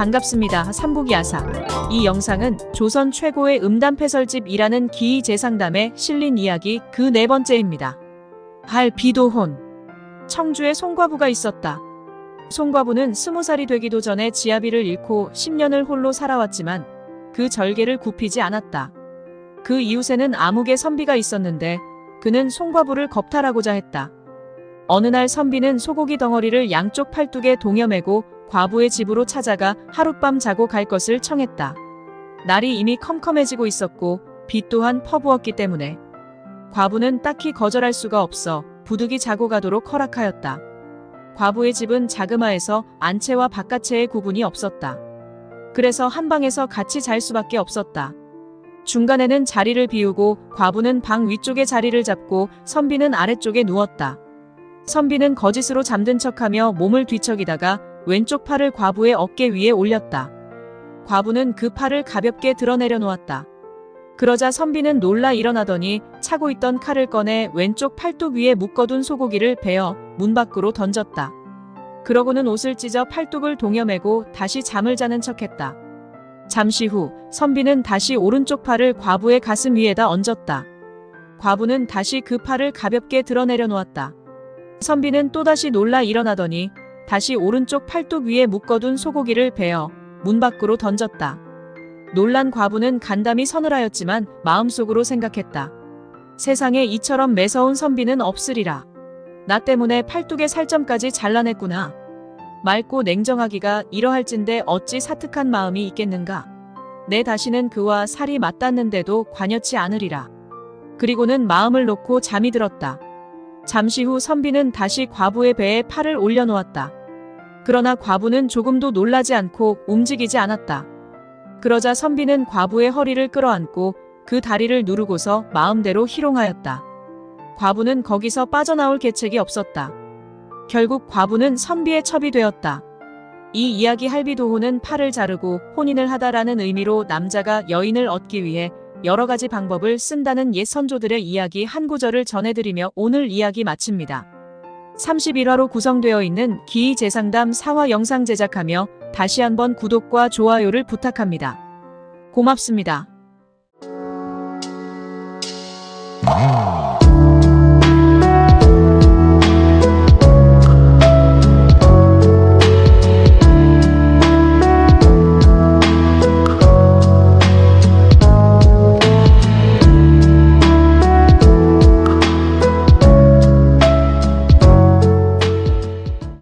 반갑습니다. 삼국야사. 이 영상은 조선 최고의 음담패설집이라는 기이재상담에 실린 이야기 그 네 번째입니다. 할 비도혼. 청주에 송과부가 있었다. 송과부는 스무 살이 되기도 전에 지아비를 잃고 10년을 홀로 살아왔지만 그 절개를 굽히지 않았다. 그 이웃에는 아무개 선비가 있었는데 그는 송과부를 겁탈하고자 했다. 어느 날 선비는 소고기 덩어리를 양쪽 팔뚝에 동여매고 과부의 집으로 찾아가 하룻밤 자고 갈 것을 청했다. 날이 이미 컴컴해지고 있었고 빛 또한 퍼부었기 때문에 과부는 딱히 거절할 수가 없어 부득이 자고 가도록 허락하였다. 과부의 집은 자그마해서 안채와 바깥채의 구분이 없었다. 그래서 한 방에서 같이 잘 수밖에 없었다. 중간에는 자리를 비우고 과부는 방 위쪽에 자리를 잡고 선비는 아래쪽에 누웠다. 선비는 거짓으로 잠든 척하며 몸을 뒤척이다가 왼쪽 팔을 과부의 어깨 위에 올렸다. 과부는 그 팔을 가볍게 드러내려 놓았다. 그러자 선비는 놀라 일어나더니 차고 있던 칼을 꺼내 왼쪽 팔뚝 위에 묶어둔 소고기를 베어 문 밖으로 던졌다. 그러고는 옷을 찢어 팔뚝을 동여매고 다시 잠을 자는 척했다. 잠시 후 선비는 다시 오른쪽 팔을 과부의 가슴 위에다 얹었다. 과부는 다시 그 팔을 가볍게 드러내려 놓았다. 선비는 또다시 놀라 일어나더니 다시 오른쪽 팔뚝 위에 묶어둔 소고기를 베어 문 밖으로 던졌다. 놀란 과부는 간담이 서늘하였지만 마음속으로 생각했다. 세상에 이처럼 매서운 선비는 없으리라. 나 때문에 팔뚝의 살점까지 잘라냈구나. 맑고 냉정하기가 이러할진데 어찌 사특한 마음이 있겠는가. 내 다시는 그와 살이 맞닿는데도 관여치 않으리라. 그리고는 마음을 놓고 잠이 들었다. 잠시 후 선비는 다시 과부의 배에 팔을 올려놓았다. 그러나 과부는 조금도 놀라지 않고 움직이지 않았다. 그러자 선비는 과부의 허리를 끌어안고 그 다리를 누르고서 마음대로 희롱하였다. 과부는 거기서 빠져나올 계책이 없었다. 결국 과부는 선비의 첩이 되었다. 이 이야기 할비도호는 팔을 자르고 혼인을 하다라는 의미로 남자가 여인을 얻기 위해 여러 가지 방법을 쓴다는 옛 선조들의 이야기 한 구절을 전해드리며 오늘 이야기 마칩니다. 31화로 구성되어 있는 기이재상담 4화 영상 제작하며 다시 한번 구독과 좋아요를 부탁합니다. 고맙습니다. 음.